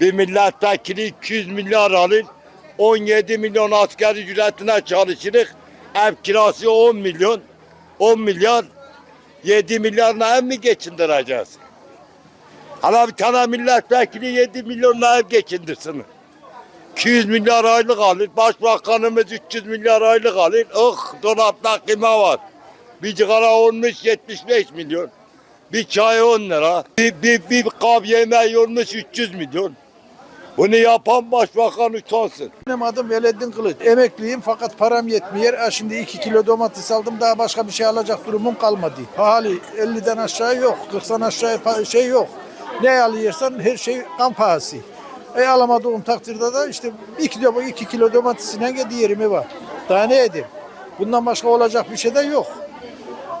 Bir milletvekili 200 milyar alır. 17 milyon asgari ücretine çalışırız. Ev kirası 10 milyon. 10 milyar. 7 milyarla ev mi geçindireceğiz? Hala bir tane milletvekili 7 milyonla ev geçindirsin. 200 milyar aylık alır. Başbakanımız 300 milyar aylık alır. Oh dolapta kime var. Bir cigara olmuş 75 milyon. Bir çay 10 lira. Bir, bir, bir kap yemeği olmuş 300 milyon. Bunu yapan başbakan utansın. Benim adım Veleddin Kılıç. Emekliyim fakat param yetmiyor. Ha, Şimdi 2 kilo domates aldım daha başka bir şey alacak durumum kalmadı. Pahalı 50'den aşağı yok. 40'tan aşağı şey yok. Ne alıyorsan her şey kan pahası. E alamadığım takdirde de işte 2 kilo, 2 kilo domatesine gidiyorum eve. Daha ne edeyim? Bundan başka olacak bir şey de yok.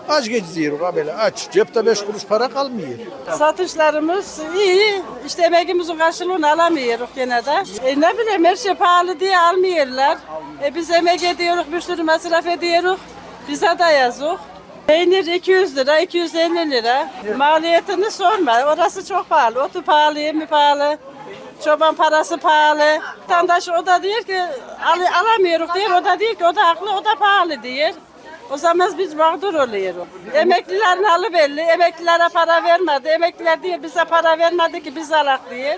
Aç geziyoruz ha böyle aç. Cepte 5 kuruş para kalmıyor. Satışlarımız iyi. İşte emeğimizin karşılığını alamıyoruz gene de. E ne bileyim her şey pahalı diye almıyorlar. E biz emek ediyoruz, bir sürü masraf ediyoruz. Bize de yazık. Peynir 200 lira, 250 lira. Maliyetini sorma. Orası çok pahalı. Otu pahalı, yemi pahalı. Çoban parası pahalı. Vatandaş o da diyor ki al, alamıyoruz diyor. O da diyor ki o da haklı, o da pahalı diyor. O zaman biz mağdur oluyoruz. Emeklilerin halı belli. Emeklilere para vermedi. Emekliler diyor bize para vermedi ki biz alak diyor.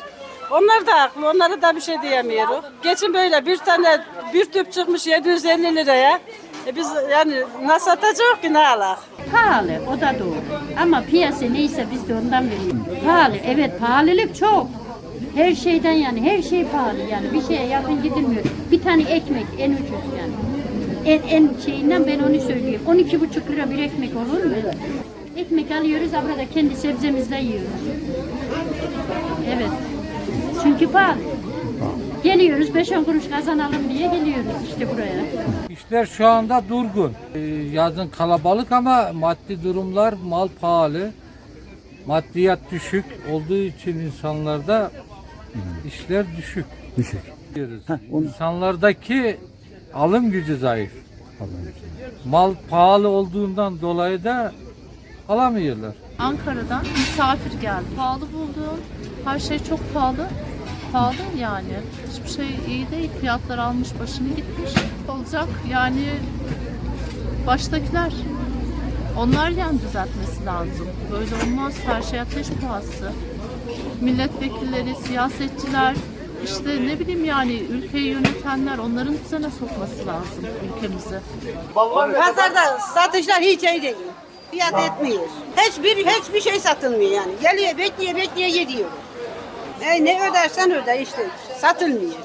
Onlar da haklı. Onlara da bir şey diyemiyoruz. Geçin böyle bir tane bir tüp çıkmış 750 liraya. E biz yani nasıl satacak ki ne alak? Pahalı, o da doğru. Ama piyasa neyse biz de ondan veriyoruz. Pahalı, evet pahalılık çok. Her şeyden yani, her şey pahalı yani. Bir şeye yakın gidilmiyor. Bir tane ekmek en ucuz yani. En, en şeyinden ben onu söyleyeyim. 12,5 lira bir ekmek olur mu? Ekmek alıyoruz, burada kendi sebzemizle yiyoruz. Evet. Çünkü pahalı. Geliyoruz 5-10 kuruş kazanalım diye geliyoruz işte buraya. İşler şu anda durgun. Ee, Yazın kalabalık ama maddi durumlar mal pahalı. Maddiyat düşük olduğu için insanlarda işler düşük. Düşük. Diyoruz. Heh, onu- İnsanlardaki alım gücü zayıf. Mal pahalı olduğundan dolayı da alamıyorlar. Ankara'dan misafir geldi. Pahalı buldum. Her şey çok pahalı. Pahalı yani. Hiçbir şey iyi değil. Fiyatlar almış başını gitmiş. Olacak yani baştakiler. Onlar yani düzeltmesi lazım. Böyle olmaz. Her şey ateş pahası. Milletvekilleri, siyasetçiler, işte ne bileyim yani ülkeyi yönetenler onların düzene sokması lazım ülkemizi. Pazarda satışlar hiç iyi değil. Fiyat etmiyor. Hiçbir hiçbir şey satılmıyor yani. Geliyor bekliyor bekliyor gidiyor. E, ne ödersen öde işte. Satılmıyor.